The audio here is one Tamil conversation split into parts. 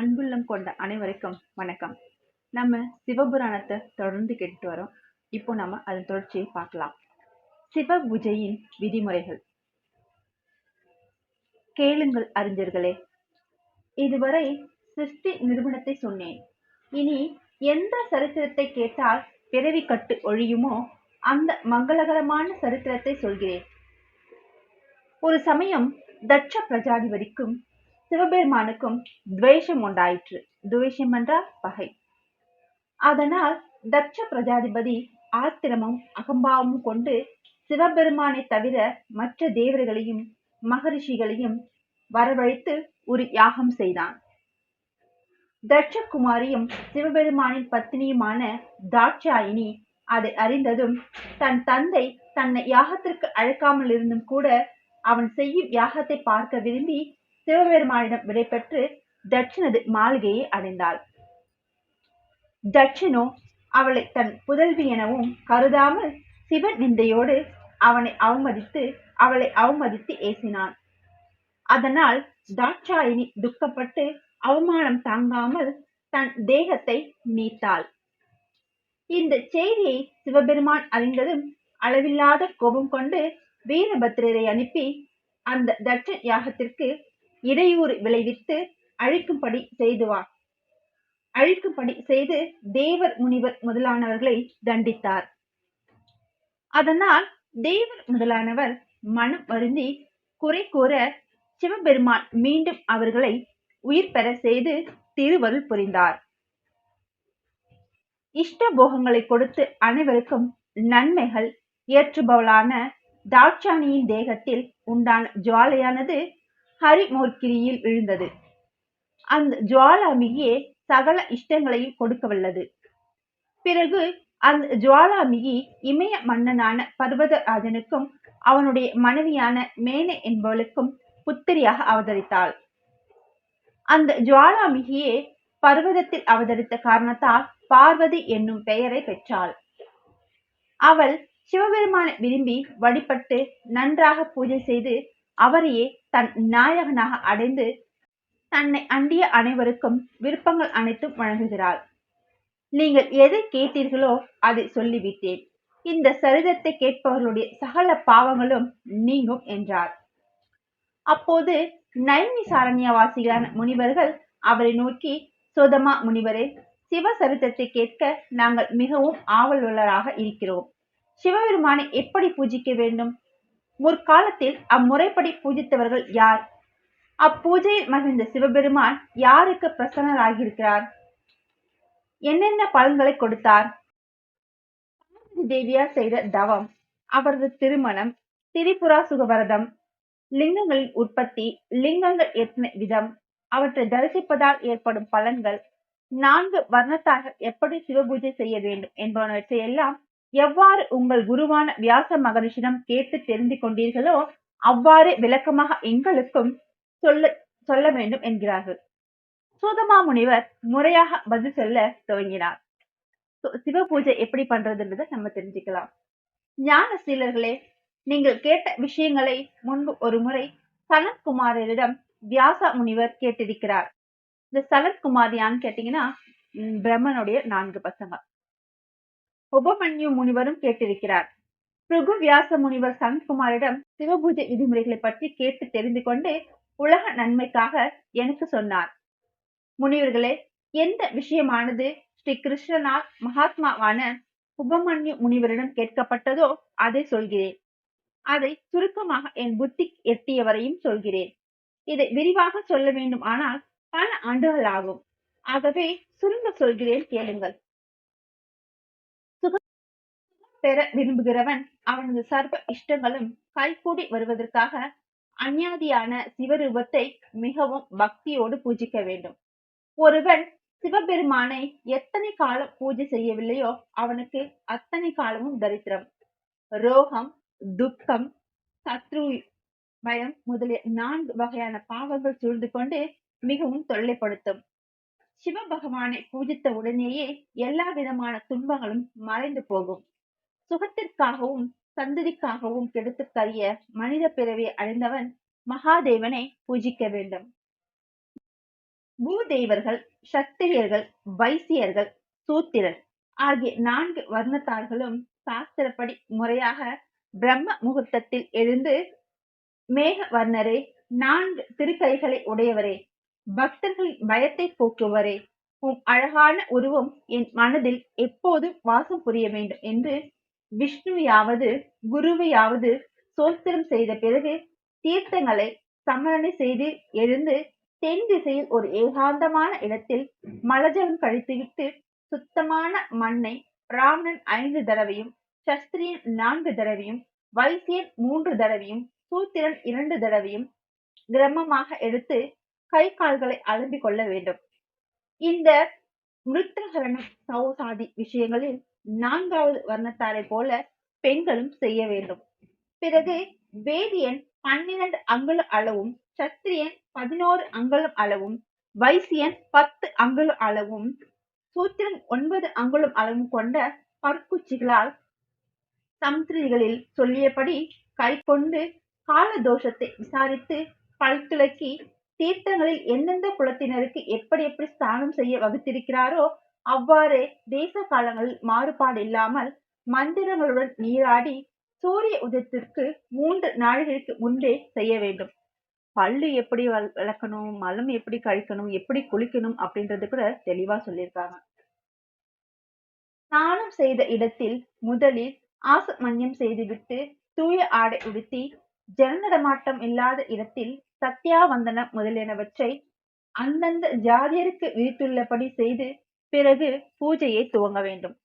அன்புள்ளம் கொண்ட அனைவருக்கும் வணக்கம். நம்ம சிவபுராணத்தை தொடர்ந்து கேட்டுட்டு வரோம். இப்போ நம்ம அதன் தொடர்ச்சியை பார்க்கலாம். சிவ பூஜையின் விதிமுறைகள். கேளுங்கள் அறிஞர்களே இதுவரை சிருஷ்டி நிறுவனத்தை சொன்னேன். இனி எந்த சரித்திரத்தை கேட்டால் பிறவி கட்டு ஒழியுமோ அந்த மங்களகரமான சரித்திரத்தை சொல்கிறேன். ஒரு சமயம் தட்ச பிரஜாதிபதிக்கும் சிவபெருமானுக்கும் துவேஷம் உண்டாயிற்று. துவேஷம் என்றால் பகை. அதனால் தட்ச பிரஜாதிபதி ஆத்திரமும் அகம்பாவமும் கொண்டு சிவபெருமானை தவிர மற்ற தேவர்களையும் மகரிஷிகளையும் வரவழைத்து ஒரு யாகம் செய்தான். தட்சகுமாரியும் சிவபெருமானின் பத்தினியுமான தாட்சாயினி அதை அறிந்ததும் தன் தந்தை தன்னை யாகத்திற்கு அழைக்காமல் இருந்தும் கூட அவன் செய்யும் யாகத்தை பார்க்க விரும்பி சிவபெருமானிடம் விடைபெற்று தட்சிணது மாளிகையை அடைந்தாள். தட்சிணோ அவளை தன் புதல்வி எனவும் கருதாமல் சிவ நிந்தையோடு அவனை அவமதித்து அவளை அவமதித்து ஏசினான். அதனால் தாட்சாயினி துக்கப்பட்டு அவமானம் தாங்காமல் தன் தேகத்தை நீத்தாள். இந்த செய்தியை சிவபெருமான் அறிந்ததும் அளவில்லாத கோபம் கொண்டு வீரபத்திரரை அனுப்பி அந்த தட்ச யாகத்திற்கு இடையூறு விளைவித்து அழிக்கும்படி செய்துவார். அழிக்கும்படி செய்து தேவர் முனிவர் முதலானவர்களை தண்டித்தார். அதனால் தேவர் முதலானவர் மனம் வருந்தி குறை கூற சிவபெருமான் மீண்டும் அவர்களை உயிர் பெற செய்து திருவருள் புரிந்தார். இஷ்ட போகங்களை கொடுத்து அனைவருக்கும் நன்மைகள் ஏற்றுபவளான தாட்சாணியின் தேகத்தில் உண்டான ஜுவாலையானது ஹரிமோர்கிரியில் விழுந்தது. அந்த ஜுவாலாமிகியே சகல இஷ்டங்களையும் கொடுக்க வல்லது. பிறகு அந்த ஜுவாலாமிகி இமய மன்னனான பர்வதராஜனுக்கும் அவனுடைய மனைவியான மேன என்பவளுக்கும் புத்திரியாக அவதரித்தாள். அந்த ஜுவாலாமிகியே பர்வதத்தில் அவதரித்த காரணத்தால் பார்வதி என்னும் பெயரை பெற்றாள். அவள் சிவபெருமானை விரும்பி வழிபட்டு நன்றாக பூஜை செய்து அவரையே தன் நாயகனாக அடைந்து தன்னை அண்டிய அனைவருக்கும் விருப்பங்கள் அனைத்தும் வழங்குகிறாள். நீங்கள் எதை கேட்டீர்களோ அதை சொல்லிவிட்டேன். இந்த சரிதத்தை கேட்பவர்களுடைய சகல பாவங்களும் நீங்கும் என்றார். அப்போது நைமி சாரண்யவாசிகளான முனிவர்கள் அவரை நோக்கி சோதமா முனிவரே சிவசரிதத்தை கேட்க நாங்கள் மிகவும் ஆவல் உள்ளராக இருக்கிறோம். சிவபெருமானை எப்படி பூஜிக்க வேண்டும்? முற்காலத்தில் அம்முறைப்படி பூஜித்தவர்கள் யார்? அப்பூஜையில் மகிழ்ந்த சிவபெருமான் யாருக்கு பிரசன்னராகியிருக்கிறார்? என்னென்ன பலன்களை கொடுத்தார்? தேவியார் செய்த தவம் அவரது திருமணம் திரிபுரா சுகவரதம் லிங்கங்களின் உற்பத்தி லிங்கங்கள் எத்தனை விதம் அவற்றை தரிசிப்பதால் ஏற்படும் பலன்கள் நான்கு வர்ணத்தார்கள் எப்படி சிவபூஜை செய்ய வேண்டும் என்பனவற்றை எல்லாம் எவ்வாறு உங்கள் குருவான வியாச மகரிஷிடம் கேட்டு தெரிந்து கொண்டீர்களோ அவ்வாறு விளக்கமாக எங்களுக்கும் சொல்ல சொல்ல வேண்டும் என்கிறார்கள். சோதமா முனிவர் முறையாக பதில் சொல்ல துவங்கினார். சிவ பூஜை எப்படி பண்றதுன்றத நம்ம தெரிஞ்சுக்கலாம். ஞான சீலர்களே நீங்கள் கேட்ட விஷயங்களை முன்பு ஒரு முறை சனத்குமாரிடம் வியாச முனிவர் கேட்டிருக்கிறார். இந்த சனத்குமார் யான்னு கேட்டீங்கன்னா பிரம்மனுடைய நான்கு பசங்க. உபமன்யு முனிவரும் கேட்டிருக்கிறார். பிருகு வியாச முனிவர் சனத்குமாரிடம் சிவபூஜை விதிமுறைகளை பற்றி கேட்டு தெரிந்து கொண்டு உலக நன்மைக்காக எனக்கு சொன்னார். முனிவர்களே எந்த விஷயமானது ஸ்ரீ கிருஷ்ணனால் மகாத்மாவான உபமன்யு முனிவரிடம் கேட்கப்பட்டதோ அதை சொல்கிறேன். அதை சுருக்கமாக என் புத்தி எட்டியவரையும் சொல்கிறேன். இதை விரிவாக சொல்ல வேண்டும் ஆனால் பல ஆண்டுகள் ஆகும் ஆகவே சுருங்க சொல்கிறேன் கேளுங்கள். பெற விரும்புகிறவன் அவனது சர்வ இஷ்டங்களும் கைகூடி வருவதற்காக அந்யாதியான சிவரூபத்தை மிகவும் பக்தியோடு பூஜிக்க வேண்டும். ஒருவன் சிவபெருமானை எத்தனை காலம் பூஜை செய்யவில்லையோ அவனுக்கு அத்தனை காலமும் தரித்திரம். ரோகம் துக்கம் சத்ரு பயம் முதலிய நான்கு வகையான பாவங்கள் சூழ்ந்து கொண்டு மிகவும் தொல்லைப்படுத்தும். சிவபகவானை பூஜித்த உடனேயே எல்லா விதமான துன்பங்களும் மறைந்து போகும். சுகத்திற்காகவும் சந்ததிக்காகவும் கெடுத்துக்கரிய மனித பிறவி அடைந்தவன் மகாதேவனை பூஜிக்க வேண்டும். பூதேவர்கள் சத்திரியர்கள் வைசியர்கள் சூத்திரர் ஆகிய நான்கு வர்ணத்தார்களும் சாஸ்திரப்படி முறையாக பிரம்ம முகூர்த்தத்தில் எழுந்து மேக வர்ணரே நான்கு திருக்கைகளை உடையவரே பக்தர்களின் பயத்தை போக்குவரே உம் அழகான உருவம் என் மனதில் எப்போதும் வாசம் புரிய வேண்டும் என்று விஷ்ணுவையாவது குருவையாவது சோத்திரம் செய்த பிறகு தீர்த்தங்களை சமரணை செய்து எழுந்து தென் திசையில் ஒரு ஏகாந்தமான இடத்தில் மலஜலம் கழித்துவிட்டு சுத்தமான மண்ணை பிராமணன் ஐந்து தடவையும் சஸ்திரியன் நான்கு தடவையும் வைசியன் மூன்று தடவையும் சூத்திரன் இரண்டு தடவையும் கிரமமாக எடுத்து கை கால்களை அலம்பிக் கொள்ள வேண்டும். இந்த மிருத்தகரணம் சௌசாதி விஷயங்களில் நான்காவது வர்ணத்தாரை போல பெண்களும் செய்ய வேண்டும். பிறகு வேதியன் பன்னிரண்டு அங்குல அளவும் சத்திரியன் பதினோரு அங்குலம் அளவும் வைசியன் பத்து அங்குலம் அளவும் சூத்திரன் ஒன்பது அங்குலம் அளவும் கொண்ட பற்குச்சிகளால் சமுத்திரிகளில் சொல்லியபடி கை கொண்டு கால தோஷத்தை விசாரித்து பல் தீர்த்தங்களில் எந்தெந்த குலத்தினருக்கு எப்படி எப்படி ஸ்தானம் செய்ய வகுத்திருக்கிறாரோ அவ்வாறே தேச காலங்களில் மாறுபாடு இல்லாமல் மந்திரங்களுடன் நீராடி சூரிய உதயத்திற்கு மூன்று நாழிகைக்கு முன்பே செய்ய வேண்டும். பல்லு எப்படி வள- விளக்கணும் மலம் எப்படி கழிக்கணும் எப்படி குளிக்கணும் அப்படின்றது கூட தெளிவா சொல்லியிருக்காங்க. ஸ்நானம் செய்த இடத்தில் முதலில் ஆசமன்யம் செய்துவிட்டு தூய ஆடை உடுத்தி ஜனநடமாட்டம் இல்லாத இடத்தில் சத்யாவந்தனம் முதலியனவற்றை அந்தந்த ஜாதியருக்கு விரித்துள்ளபடி செய்து பிறகு பூஜையை துவங்க வேண்டும்.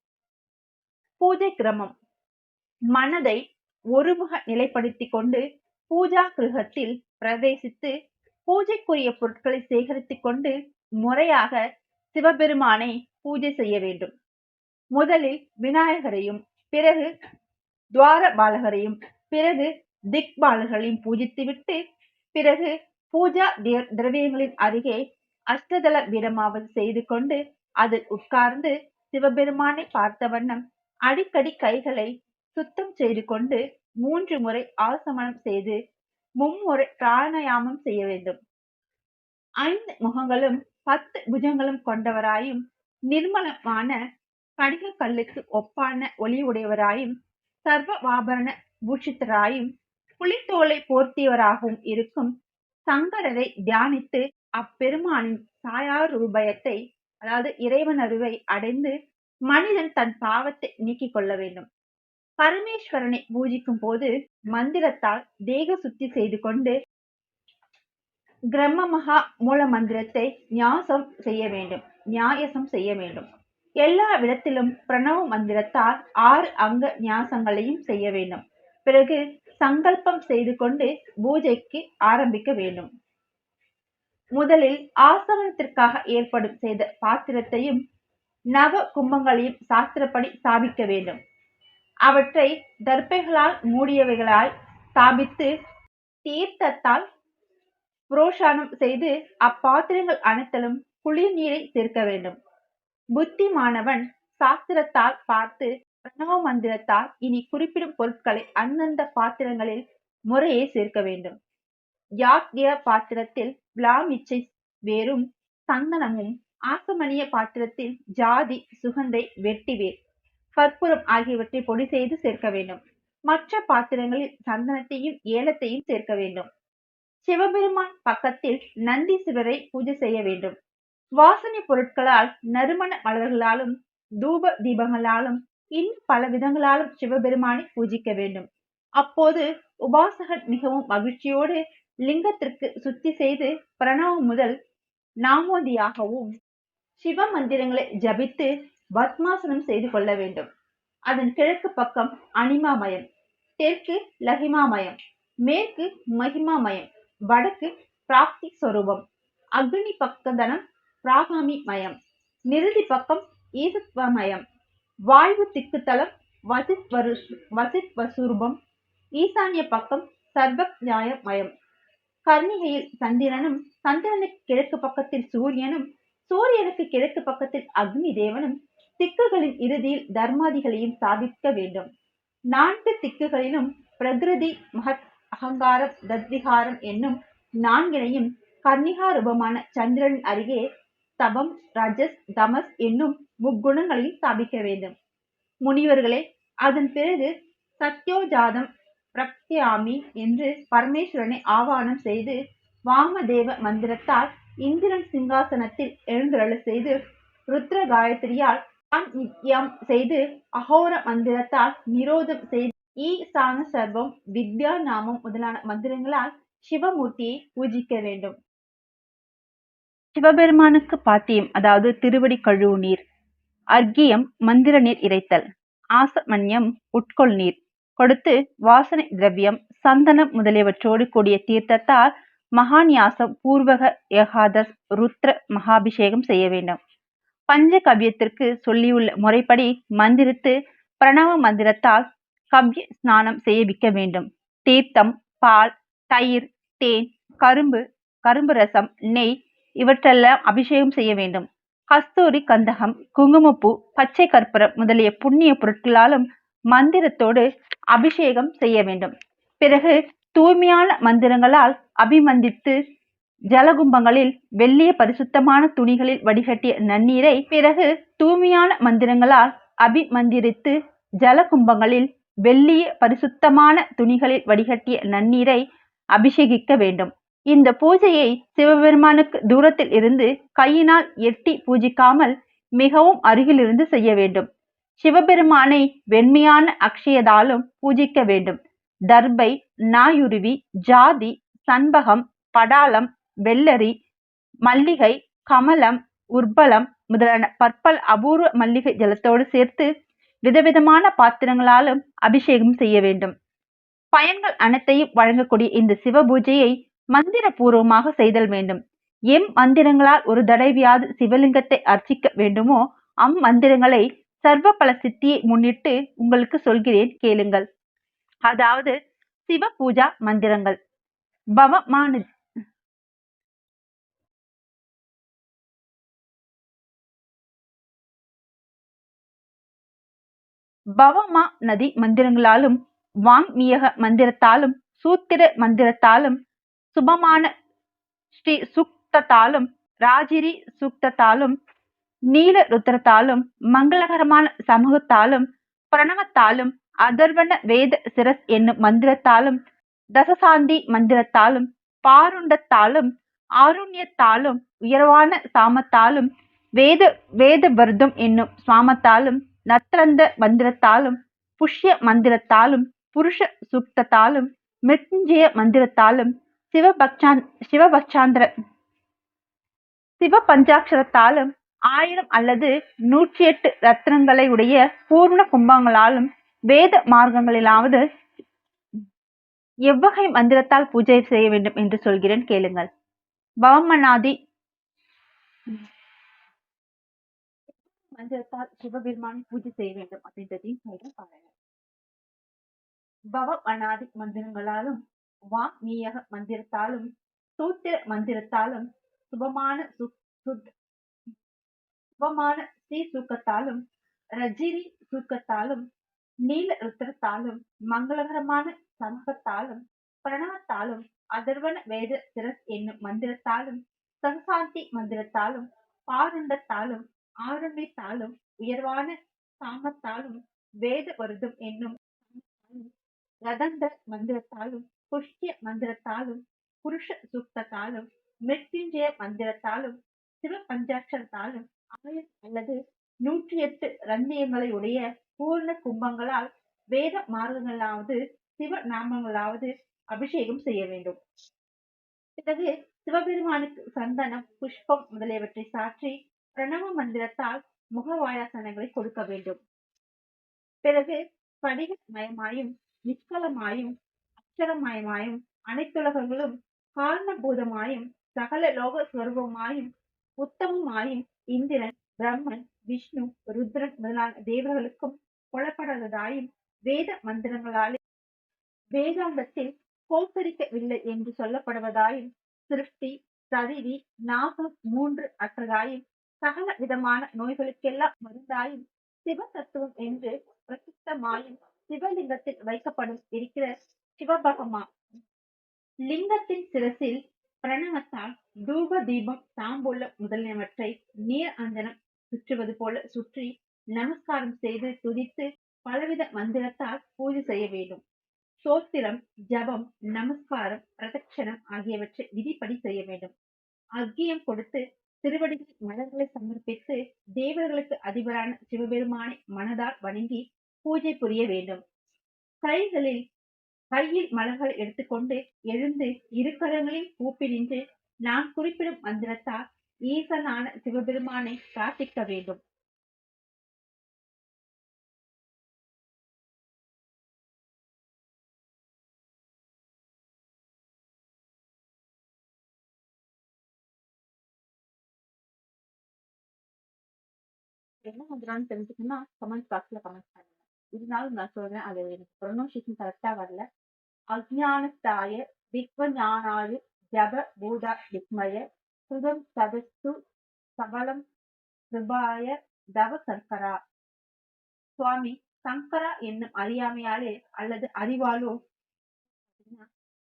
பூஜை கிரமம். மனதை ஒருமுக நிலைப்படுத்திக் கொண்டு பூஜா கிருகத்தில் பிரவேசித்து பூஜைக்குரிய பொருட்களை சேகரித்துக் கொண்டு முறையாக சிவபெருமானை பூஜை செய்ய வேண்டும். முதலில் விநாயகரையும் பிறகு துவார பாலகரையும் பிறகு திக் பாலகரையும் பூஜித்துவிட்டு பிறகு பூஜா திர- திரவியங்களின் அருகே அஷ்டதள பீடமாவது செய்து கொண்டு அதில் உட்கார்ந்து சிவபெருமானை பார்த்த வண்ணம் அடிக்கடி கைகளை சுத்தம் செய்து கொண்டு மூன்று முறை ஆசமனம் செய்து மும்முறை பிராணாயாமம் செய்ய வேண்டும். ஐந்து முகங்களும் பத்து புஜங்களும் கொண்டவராயும் நிர்மலமான கடிக கல்லுக்கு ஒப்பான ஒளி உடையவராயும் சர்வ வாபரண பூஷித்தராயும் புலித்தோலை போர்த்தியவராகவும் இருக்கும் சங்கரரை தியானித்து அப்பெருமானின் சாயார் ரூபயத்தை அதாவது இறைவன் அருவை அடைந்து மனிதன் தன் பாவத்தை நீக்கிக் கொள்ள வேண்டும். பரமேஸ்வரனை பூஜிக்கும் போது மந்திரத்தால் தேக சுத்தி செய்து கொண்டு கிரம்ம மகா மூல மந்திரத்தை நியாசம் செய்ய வேண்டும். நியாயசம் செய்ய வேண்டும். எல்லா விடத்திலும் பிரணவ மந்திரத்தால் ஆறு அங்க நியாசங்களையும் செய்ய வேண்டும். பிறகு சங்கல்பம் செய்து கொண்டு பூஜைக்கு ஆரம்பிக்க வேண்டும். முதலில் ஆசமனத்திற்காக ஏற்படும் செய்த பாத்திரத்தையும் நவ கும்பங்களையும் சாஸ்திரப்படி ஸ்தாபிக்க வேண்டும். அவற்றை தர்பைகளால் மூடியவைகளால் ஸ்தாபித்து தீர்த்தத்தால் புரோஷானம் செய்து அப்பாத்திரங்கள் அனைத்திலும் குளிர் நீரை சேர்க்க வேண்டும். புத்திமானவன் சாஸ்திரத்தால் பார்த்து பிரணவ மந்திரத்தால் இனி குறிப்பிடும் பொருட்களை அந்தந்த பாத்திரங்களில் முறையே சேர்க்க வேண்டும். யாக்ய பாத்திரத்தில் விளாமிச்சை வேரும் சந்தனமும் ஆசமணிய பாத்திரத்தில் ஜாதி சுகந்தை வெட்டிவேர். கற்பூரம் ஆகியவற்றை பொடி செய்து சேர்க்க வேண்டும். மற்ற பாத்திரங்களில் சந்தனத்தையும் ஏலத்தையும் சேர்க்க வேண்டும். சிவபெருமான் பக்கத்தில் நந்தி சிவரை பூஜை செய்ய வேண்டும். வாசனை பொருட்களால் நறுமண மலர்களாலும் தூப தீபங்களாலும் இன்னும் பல விதங்களாலும் சிவபெருமானை பூஜிக்க வேண்டும். அப்போது உபாசகன் மிகவும் மகிழ்ச்சியோடு லிங்கத்திற்கு சுத்தி செய்து பிரணவம் முதல் நாமோதியாகவும் சிவ மந்திரங்களை ஜபித்து பத்மாசனம் செய்து கொள்ள வேண்டும். அதன் கிழக்கு பக்கம் அனிமாமயம் தெற்கு லஹிமாமயம் மேற்கு மகிமாமயம் வடக்கு பிராப்தி சொரூபம் அக்னி பக்கதனம் பிராகாமி மயம் நிருதி பக்கம் ஈசத்வமயம் வாழ்வு திக்குத்தலம் வசித் வரு வசித் வசூர்பம் ஈசான்ய பக்கம் சர்வஜாய மயம். கர்ணிகையில் சந்திரனும் சந்திரனுக்கு கிழக்கு பக்கத்தில் சூரியனும் சூரியனுக்கு கிழக்கு பக்கத்தில் அக்னி தேவனும் திக்குகளின் இறுதியில் தர்மாதிகளையும் சாதிக்க வேண்டும். நான்கு திக்குகளிலும் பிரகிருதி மகத் அகங்காரம் தத்விகாரம் என்னும் நான்கினையும் கர்ணிகா ரூபமான சந்திரன் அருகே தபம் ரஜஸ் தமஸ் என்னும் முக்குணங்களையும் ஸ்தாபிக்க வேண்டும். முனிவர்களே அதன் பிறகு சத்யோஜாதம் பிரப்தியாமி என்று பரமேஸ்வரனை ஆவானம் செய்து வாமதேவ மந்திரத்தால் இந்திரன் சிங்காசனத்தில் எழுந்தருள செய்து ருத்ர காயத்ரியால் நித்யம் செய்து அகோர மந்திரத்தால் நிரோதம் செய்து ஈ சான சர்வம் வித்யா நாமம் முதலான மந்திரங்களால் சிவமூர்த்தியை பூஜிக்க வேண்டும். சிவபெருமானுக்கு பாத்தியம் அதாவது திருவடி கழுவு நீர் அர்க்கியம் மந்திர நீர் இறைத்தல். ஆசமன்யம் உட்கொள் நீர் கொடுத்து வாசனை திரவியம் சந்தனம் முதலியவற்றோடு கூடிய தீர்த்தத்தால் மகாநியாசம் பூர்வக ஏகாதஸ் ருத்ர மகாபிஷேகம் செய்ய வேண்டும். பஞ்ச கவ்யத்திற்கு சொல்லியுள்ள முறைப்படி மந்திரித்து பிரணவ மந்திரத்தால் கவ்ய ஸ்நானம் செய்யவிக்க வேண்டும். தீர்த்தம் பால் தயிர் தேன் கரும்பு கரும்பு ரசம் நெய் இவற்றெல்லாம் அபிஷேகம் செய்ய வேண்டும். கஸ்தூரி கந்தகம் குங்குமப்பூ பச்சை கற்பூரம் முதலிய புண்ணிய பொருட்களாலும் மந்திரத்தோடு அபிஷேகம் செய்ய வேண்டும். பிறகு தூய்மையான மந்திரங்களால் அபிமந்தித்து ஜலகும்பங்களில் வெள்ளிய பரிசுத்தமான துணிகளில் வடிகட்டிய நன்னீரை பிறகு தூய்மையான மந்திரங்களால் அபிமந்திரித்து ஜலகும்பங்களில் வெள்ளிய பரிசுத்தமான துணிகளில் வடிகட்டிய நன்னீரை அபிஷேகிக்க வேண்டும். இந்த பூஜையை சிவபெருமானுக்கு தூரத்தில் இருந்து கையினால் எட்டி பூஜிக்காமல் மிகவும் அருகிலிருந்து செய்ய வேண்டும். சிவபெருமானை வெண்மையான அக்ஷயதாலும் பூஜிக்க வேண்டும். தர்பை நாயுருவி ஜாதி சண்பகம் படாலம் வெள்ளரி மல்லிகை கமலம் உர்பலம் முதலான பற்பல் அபூர்வ மல்லிகை ஜலத்தோடு சேர்த்து விதவிதமான பாத்திரங்களாலும் அபிஷேகம் செய்ய வேண்டும். பயன்கள் அனைத்தையும் வழங்கக்கூடிய இந்த சிவ பூஜையை மந்திர பூர்வமாக செய்தல் வேண்டும். எம் மந்திரங்களால் ஒரு தடவையாவது சிவலிங்கத்தை அர்ச்சிக்க வேண்டுமோ அம்மந்திரங்களை சர்வ பல சித்தியை முன்னிட்டு உங்களுக்கு சொல்கிறேன் கேளுங்கள். அதாவது சிவ பூஜா மந்திரங்கள். பவமானு பவமா நதி மந்திரங்களாலும் வாங்மியக மந்திரத்தாலும் சூத்திர மந்திரத்தாலும் சுபமான ஸ்ரீ சுக்தத்தாலும் ராஜிரி சுக்தத்தாலும் நீல ருத்ரத்தாலும் மங்களகரமான சமூகத்தாலும் பிரணவத்தாலும் அதர்வன வேத சிரஸ் என்னும் மந்திரத்தாலும் தசசாந்தி மந்திரத்தாலும் பாருண்டத்தாலும் ஆருண்யத்தாலும் உயர்வான சாமத்தாலும் வேத வேத வர்தம் என்னும் சுவாமத்தாலும் நத்ரந்த மந்திரத்தாலும் புஷ்ய மந்திரத்தாலும் புருஷ சுக்தத்தாலும் மிருத்யுஞ்சய மந்திரத்தாலும் சிவபக்ஷான் சிவபக்ஷாந்திர சிவ பஞ்சாட்சரத்தாலும் ஆயிரம் அல்லது நூற்றி எட்டு ரத்னங்களை உடைய பூர்ண கும்பங்களாலும் வேத மார்க்கங்களிலாவது எவ்வகை மந்திரத்தால் பூஜை செய்ய வேண்டும் என்று சொல்கிறேன் கேளுங்கள். பவமநாதி மந்திரத்தால் சிவபெருமான் பூஜை செய்ய வேண்டும் அப்படின்றதையும் சொல்றேன் பாருங்க. பவ மந்திரங்களாலும் வாக்மீயக மந்திரத்தாலும் சூத்திர மந்திரத்தாலும் சுபமான சுத் சுபமான ஸ்ரீ சூக்கத்தாலும் ரஜினி சூக்கத்தாலும் நீல ருத்திரத்தாலும் மங்களகரமான சமூகத்தாலும் பிரணவத்தாலும் அதர்வன வேத சிரஸ் என்னும் மந்திரத்தாலும் சகசாந்தி மந்திரத்தாலும் பாருண்டத்தாலும் ஆரம்பித்தாலும் உயர்வான சாமத்தாலும் வேத வருதம் என்னும் ரதந்த மந்திரத்தாலும் புஷ்ய மந்திரத்தாலும் புருஷ சூக்தத்தாலும் மிருத்யுஞ்சய மந்திரத்தாலும் சிவ பஞ்சாட்சரத்தாலும் ஆயிரம் அல்லது நூற்றி எட்டு ரந்தியங்களை உடைய பூர்ண கும்பங்களால் வேத மார்க்கங்களாவது சிவ நாமங்களாவது அபிஷேகம் செய்ய வேண்டும். பிறகு சிவபெருமானுக்கு சந்தனம் புஷ்பம் முதலியவற்றை சாற்றி பிரணவ மந்திரத்தால் முகவாயாசனங்களை கொடுக்க வேண்டும். பிறகு படிக மயமாயும் நிஷ்கலமாயும் அக்ஷரமயமாயும் அனைத்துலகங்களும் காரணபூதமாயும் சகல லோக ஸ்வரூபமாயும் உத்தமமாயும் இந்திரன் பிரம்மன் விஷ்ணு ருத்ரன் முதலான தேவர்களுக்கும் கொல்லப்படாததாயும் வேத மந்திரங்களாலே வேதாந்தத்தில் கோப்பரிக்கவில்லை என்று சொல்லப்படுவதாயும் சிருஷ்டி சதிரி நாகம் மூன்று அற்றதாயும் சகல விதமான நோய்களுக்கெல்லாம் மருந்தாயும் சிவ தத்துவம் என்று பிரசித்தமாயும் சிவலிங்கத்தில் வைக்கப்படும் இருக்கிற சிவபகமா லிங்கத்தின் சிரசில் பிரணவத்தால் தூப தீபம் தாம்பூலம் முதலியவற்றை நீர் அஞ்சனம் சுற்றுவது போல சுற்றி நமஸ்காரம் செய்து துதித்து பலவித மந்திரத்தால் பூஜை செய்ய வேண்டும். சோத்திரம் ஜபம் நமஸ்காரம் பிரதட்சணம் ஆகியவற்றை விதிப்படி செய்ய வேண்டும். அக்கியம் கொடுத்து திருவடியில் மலர்களை சமர்ப்பித்து தேவர்களுக்கு அதிபரான சிவபெருமானை மனதால் வணங்கி பூஜை புரிய வேண்டும். கைகளில் கையில் மலர்கள் எடுத்துக்கொண்டு எழுந்து இரு கரங்களையும் கூப்பி நான் குறிப்பிடும் மந்திரத்தால் ஈசனான சிவபெருமானை பிரார்த்திக்க வேண்டும். என்ன மந்திரம்னு தெரிஞ்சுக்கணும்னா கமெண்ட் பாக்ஸ்ல கமெண்ட் பண்ணுங்க. இருந்தாலும் நான் சொல்றேன் அது எனக்கு ப்ரொனௌன்சியேஷன் கரெக்டா வரல. அஜ்ஞானஸ்தாய விக்வஞானாய ஜப பூதா விக்மய சுதம் சதஸ்து சபலம் கிருபாய தவ சங்கரா சுவாமி சங்கரா என்னும் அறியாமையாலே அல்லது அறிவாலோ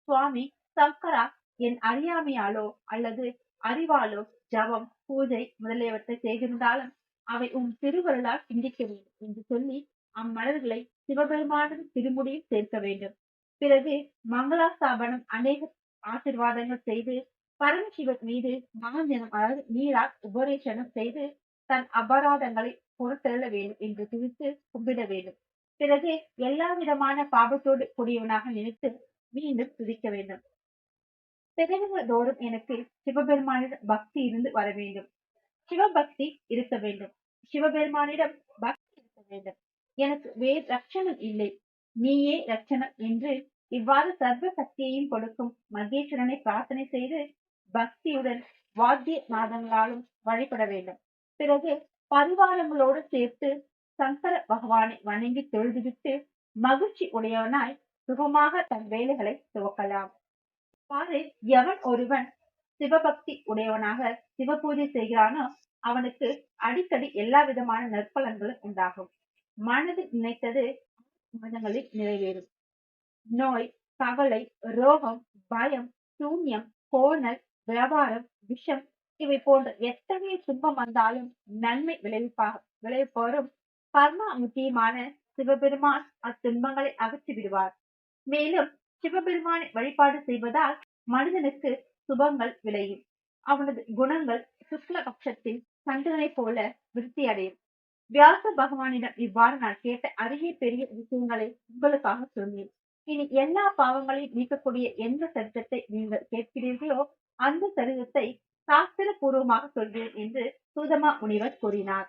சுவாமி சங்கரா என் அறியாமையாலோ அல்லது அறிவாலோ ஜபம் பூஜை முதலியவற்றை செய்திருந்தாலும் அவை உன் திருவருளால் சிந்திக்க வேண்டும் என்று சொல்லி அம்மலர்களை சிவபெருமானின் திருமுடியில் சேர்க்க வேண்டும். பிறகு மங்களாஸ்தாபனம் அநேக ஆசிர்வாதங்கள் செய்து பரமசிவன் மீது மாஞ்சனம் அதாவது நீரால் உபரேஷனம் செய்து தன் அபராதங்களை பொறுத்தெள்ள வேண்டும் என்று துதித்து கும்பிட வேண்டும். பிறகு எல்லா விதமான பாபத்தோடு கூடியவனாக நினைத்து மீண்டும் துதிக்க வேண்டும். பிறகுகள் தோறும் எனக்கு சிவபெருமானிடம் பக்தி இருந்து வர வேண்டும். சிவபக்தி இருக்க வேண்டும். சிவபெருமானிடம் பக்தி இருக்க வேண்டும். எனக்கு வேறு ரட்சணம் இல்லை. நீயே ரட்சணம் என்று இவ்வாறு சர்வ சக்தியையும் கொடுக்கும் மகேஸ்வரனை பிரார்த்தனை செய்து பக்தியுடன் வாத்திய நாதங்களாலும் வழிபட வேண்டும். பிறகு பரிவாரங்களோடு சேர்த்து சங்கர பகவானை வணங்கி தொழுதுவிட்டு மகிழ்ச்சி உடையவனாய் சுகமாக தன் வேலைகளை துவக்கலாம். இவ்வாறு எவன் ஒருவன் சிவபக்தி உடையவனாக சிவபூஜை செய்கிறானோ அவனுக்கு அடிக்கடி எல்லா விதமான நற்பலன்களும் உண்டாகும். மனதில் நினைத்தது மாதங்களில் நிறைவேறும். நோய் கவலை ரோகம் பயம் சூன்யம் கோணல் வியாபாரம் விஷம் இவை போன்ற எத்தகைய துன்பம் வந்தாலும் நன்மை விளைவிப்பாக விளைவிப்பவரும் பர்மா முக்கியமான சிவபெருமான் அத்துன்பங்களை அகற்றி விடுவார். மேலும் சிவபெருமானை வழிபாடு செய்வதால் மனிதனுக்கு சுபங்கள் விளையும். அவனது குணங்கள் சுக்ல பட்சத்தில் சந்திரனை போல விருத்தி அடையும் வியாச பகவானிடம் இவ்வாறு நான் கேட்ட அரிய பெரிய விஷயங்களை உங்களுக்காக சொன்னேன். இனி எல்லா பாவங்களையும் நீக்கக்கூடிய எந்த சரித்திரத்தை நீங்கள் கேட்கிறீர்களோ அந்த சரித்திரத்தை சாஸ்திர பூர்வமாக சொல்கிறேன் என்று சூதமா முனிவர் கூறினார்.